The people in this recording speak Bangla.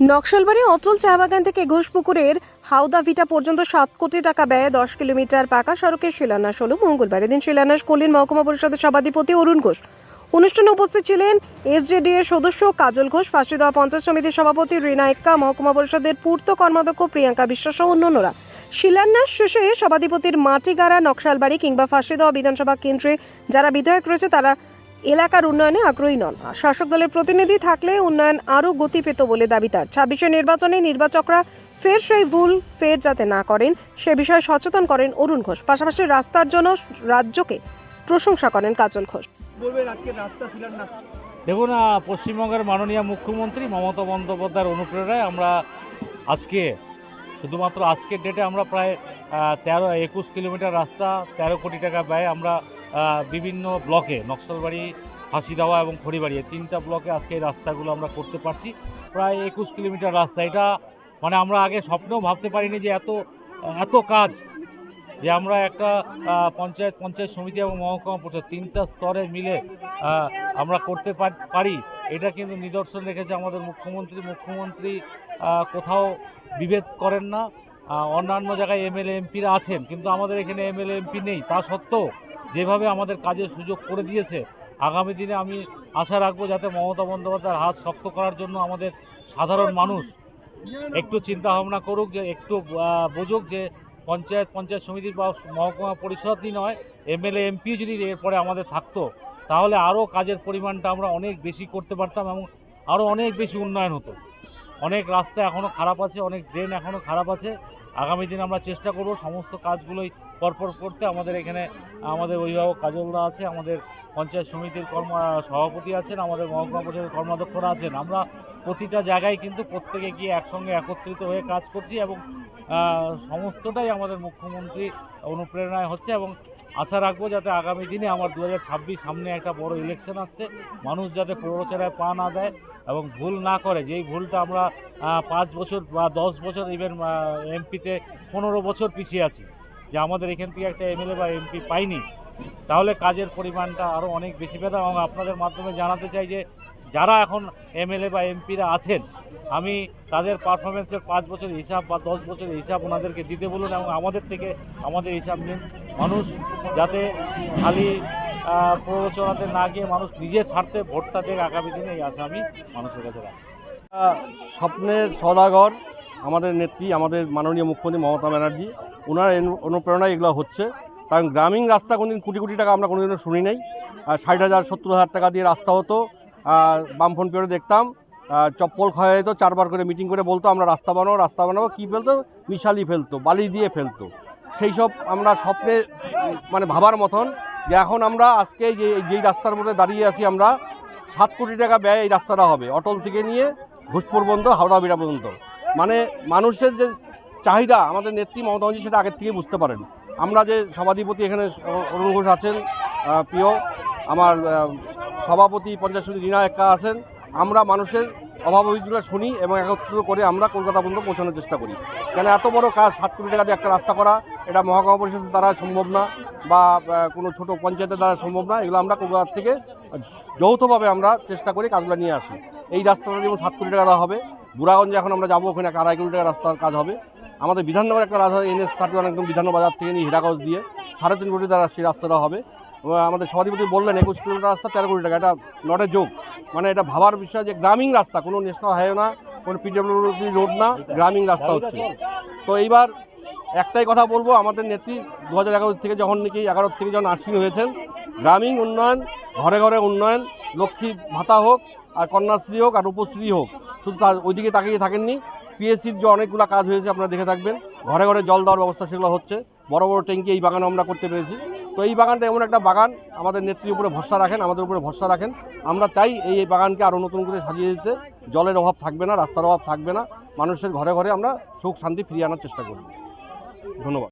নকশালবাড়ি অটল চা বাগান থেকে ঘোষপুকুরের হাওদা ভিটা পর্যন্ত সাত কোটি টাকা ব্যয়ে দশ কিলোমিটার পাকা সড়কের শিলান্যাস হল মঙ্গলবার এদিন শিলান্যাস করলেন মহকুমা পরিষদের সভাধিপতি অরুণ ঘোষ। অনুষ্ঠানে উপস্থিত ছিলেন এসজেডি এর সদস্য কাজল ঘোষ, ফাঁসি দেওয়া পঞ্চায়েত সমিতির সভাপতি রিনা এক্কা, মহকুমা পরিষদের পূর্ত কর্মাধ্যক্ষ প্রিয়াঙ্কা বিশ্বাস সহ অন্যান্যরা। শিলান্যাস শেষে সভাধিপতির মাটিগাড়া নকশালবাড়ি কিংবা ফাঁসি দেওয়া বিধানসভা কেন্দ্রে যারা বিধায়ক রয়েছে তারা এলাকার উন্নয়নে আগ্রহী নন। শাসক দলের প্রতিনিধি থাকলে উন্নয়ন আরও গতি পেত বলে দাবি তার। ছাব্বিশে নির্বাচনে নির্বাচকরা ফের সেই ভুল ফের যাতে না করেন, সে বিষয়ে সচেতন করেন অরুণ ঘোষ। পাশাপাশি রাস্তার জন্য রাজ্যকে প্রশংসা করেন কাজল ঘোষ। দেখুন পশ্চিমবঙ্গের মাননীয় মুখ্যমন্ত্রী মমতা বন্দ্যোপাধ্যায়ের অনুপ্রেরণায় আমরা আজকে, শুধুমাত্র আজকের ডেটে আমরা প্রায় তেরো, একুশ কিলোমিটার রাস্তা, তেরো কোটি টাকা ব্যয়। আমরা বিভিন্ন ব্লকে, নকশালবাড়ি, ফাঁসিদাওয়া এবং খড়িবাড়ি, এই তিনটা ব্লকে আজকে এই রাস্তাগুলো আমরা করতে পারছি। প্রায় একুশ কিলোমিটার রাস্তা। এটা মানে আমরা আগে স্বপ্নেও ভাবতে পারিনি যে এত এত কাজ যে আমরা একটা পঞ্চায়েত পঞ্চায়েত সমিতি এবং মহকুমা পরিষদ তিনটা স্তরে মিলে আমরা করতে পার- এটা কিন্তু নিদর্শন রেখেছে আমাদের মুখ্যমন্ত্রী। মুখ্যমন্ত্রী কোথাও বিভেদ করেন না। অন্যান্য জায়গায় এমএলএ এমপিরা আছেন, কিন্তু আমাদের এখানে এমএলএ এমপি নেই। তা সত্ত্বেও যেভাবে আমাদের কাজের সুযোগ করে দিয়েছে, আগামী দিনে আমি আশা রাখব যাতে মমতা বন্দ্যোপাধ্যায়ের হাত শক্ত করার জন্য আমাদের সাধারণ মানুষ একটু চিন্তা ভাবনা করুক, যে একটু বুঝুক যে পঞ্চায়েত পঞ্চায়েত সমিতির বা মহকুমা পরিষদই নয়, এমএলএ এমপি যদি এরপরে আমাদের থাকতো, তাহলে আরও কাজের পরিমাণটা আমরা অনেক বেশি করতে পারতাম এবং আরও অনেক বেশি উন্নয়ন হতো। অনেক রাস্তা এখনও খারাপ আছে, অনেক ড্রেন এখনও খারাপ আছে। আগামী দিন আমরা চেষ্টা করব সমস্ত কাজগুলোই পরপর করতে। আমাদের এখানে, আমাদের অভিভাবক কাজলদা আছে, আমাদের পঞ্চায়েত সমিতির কর্ম, সভাপতি আছেন, আমাদের মহকুমা পরিষদের কর্মাধ্যক্ষরা আছেন। আমরা প্রতিটা জায়গায় কিন্তু প্রত্যেকে গিয়ে একসঙ্গে একত্রিত হয়ে কাজ করছি এবং সমস্তটাই আমাদের মুখ্যমন্ত্রী অনুপ্রেরণায় হচ্ছে এবং আশা রাখব যাতে আগামী দিনে আমার দু হাজার ছাব্বিশ সামনে একটা বড় ইলেকশন আসছে। মানুষ যাতে প্ররোচনায় পা না দেয় এবং ভুল না করে। যেই ভুলটা আমরা পাঁচ বছর বা দশ বছর ইভেন এমপিতে পনেরো বছর পিছিয়ে আছি, যে আমাদের এখান থেকে একটা এমএলএ বা এমপি পাইনি, তাহলে কাজের পরিমাণটা আরও অনেক বেশি পেতাম এবং আপনাদের মাধ্যমে জানাতে চাই যে যারা এখন এমএলএ বা এমপিরা আছেন, আমি তাদের পারফরমেন্সের পাঁচ বছরের হিসাব বা দশ বছরের হিসাব ওনাদেরকে দিতে বলুন এবং আমাদের থেকে আমাদের হিসাব নিন। মানুষ যাতে খালি প্ররোচনাতে না গিয়ে মানুষ নিজের স্বার্থে ভোটটা দেখ আগামী দিনে, এই আশা আমি মানুষের কাছে রাখি। স্বপ্নের সদাগর আমাদের নেত্রী, আমাদের মাননীয় মুখ্যমন্ত্রী মমতা ব্যানার্জি ওনার অনুপ্রেরণায় এগুলো হচ্ছে। কারণ গ্রামীণ রাস্তা কোনোদিন কোটি কোটি টাকা আমরা কোনোদিনও শুনি নাই। ষাট হাজার, সত্তর হাজার টাকা দিয়ে রাস্তা হতো। বামফ্রন্ট পেরে দেখতাম চপ্পল খাওয়া যেত চারবার করে মিটিং করে বলতো, আমরা রাস্তা বানাবো রাস্তা বানাবো, কী ফেলতো? মিশালি ফেলতো, বালি দিয়ে ফেলতো। সেই সব আমরা স্বপ্নে মানে ভাবার মতন যে এখন আমরা আজকে যে, যেই রাস্তার মধ্যে দাঁড়িয়ে আছি আমরা, সাত কোটি টাকা ব্যয় এই রাস্তাটা হবে, অটল থেকে নিয়ে ঘোষপুর পর্যন্ত, হাওড়া বিড়া পর্যন্ত। মানে মানুষের যে চাহিদা, আমাদের নেত্রী মমতা ব্যানার্জি সেটা আগের থেকে বুঝতে পারেন। আমরা যে সভাধিপতি এখানে অরুণ ঘোষ আছেন প্রিয়, আমার সভাপতি পঞ্চায়েত সমিতি রিনা এক্কা আছেন, আমরা মানুষের অভাব শুনি এবং একত্রিত করে আমরা কলকাতা পর্যন্ত পৌঁছানোর চেষ্টা করি। কেন এত বড় কাজ, সাত কোটি টাকা দিয়ে একটা রাস্তা করা, এটা মহকুমা পরিষদের দ্বারা সম্ভব না বা কোনো ছোট পঞ্চায়েতের দ্বারা সম্ভব না, এগুলো আমরা কলকাতার থেকে যৌথভাবে আমরা চেষ্টা করি কাজগুলো নিয়ে আসি। এই রাস্তাটা যেমন সাত কোটি টাকা হবে, বুড়াগঞ্জে এখন আমরা যাব ওখানে আড়াই কোটি টাকা রাস্তার কাজ হবে। আমাদের বিধাননগর একটা রাস্তা এনএস থার্টি একদম বিধান বাজার থেকে নিয়ে হীরাগঞ্জ দিয়ে সাড়ে তিন কোটি টাকা সেই রাস্তাটা হবে। আমাদের সভাধিপতি বললেন একুশ কিলোমিটার রাস্তা তেরো কোটি টাকা। এটা নটে যোগ মানে এটা ভাবার বিষয় যে গ্রামীণ রাস্তা কোনো ন্যাশনাল হাইওয়ে না কোনো পিডব্লিউডি রোড না গ্রামীণ রাস্তা হচ্ছে। তো এইবার একটাই কথা বলব আমাদের নেত্রী দু হাজার এগারো থেকে যখন নাকি এগারো থেকে যখন আসীন হয়েছেন গ্রামীণ উন্নয়ন ঘরে ঘরে উন্নয়ন লক্ষ্মী ভাতা হোক আর কন্যাশ্রী হোক আর রূপশ্রী হোক শুধু তার ওইদিকে তাকিয়ে থাকেননি। পিএসসির যে অনেকগুলো কাজ হয়েছে আপনারা দেখে থাকবেন। ঘরে ঘরে জল দেওয়ার ব্যবস্থা সেগুলো হচ্ছে। বড় বড় ট্যাঙ্কি এই বাগানে আমরা করতে পেরেছি। তো এই বাগানটা এমন একটা বাগান, আমাদের নেত্রীর উপরে ভরসা রাখেন, আমাদের উপরে ভরসা রাখেন। আমরা চাই এই বাগানকে আরও নতুন করে সাজিয়ে দিতে। জলের অভাব থাকবে না, রাস্তার অভাব থাকবে না। মানুষের ঘরে ঘরে আমরা সুখ শান্তি ফিরিয়ে আনার চেষ্টা করব। ধন্যবাদ।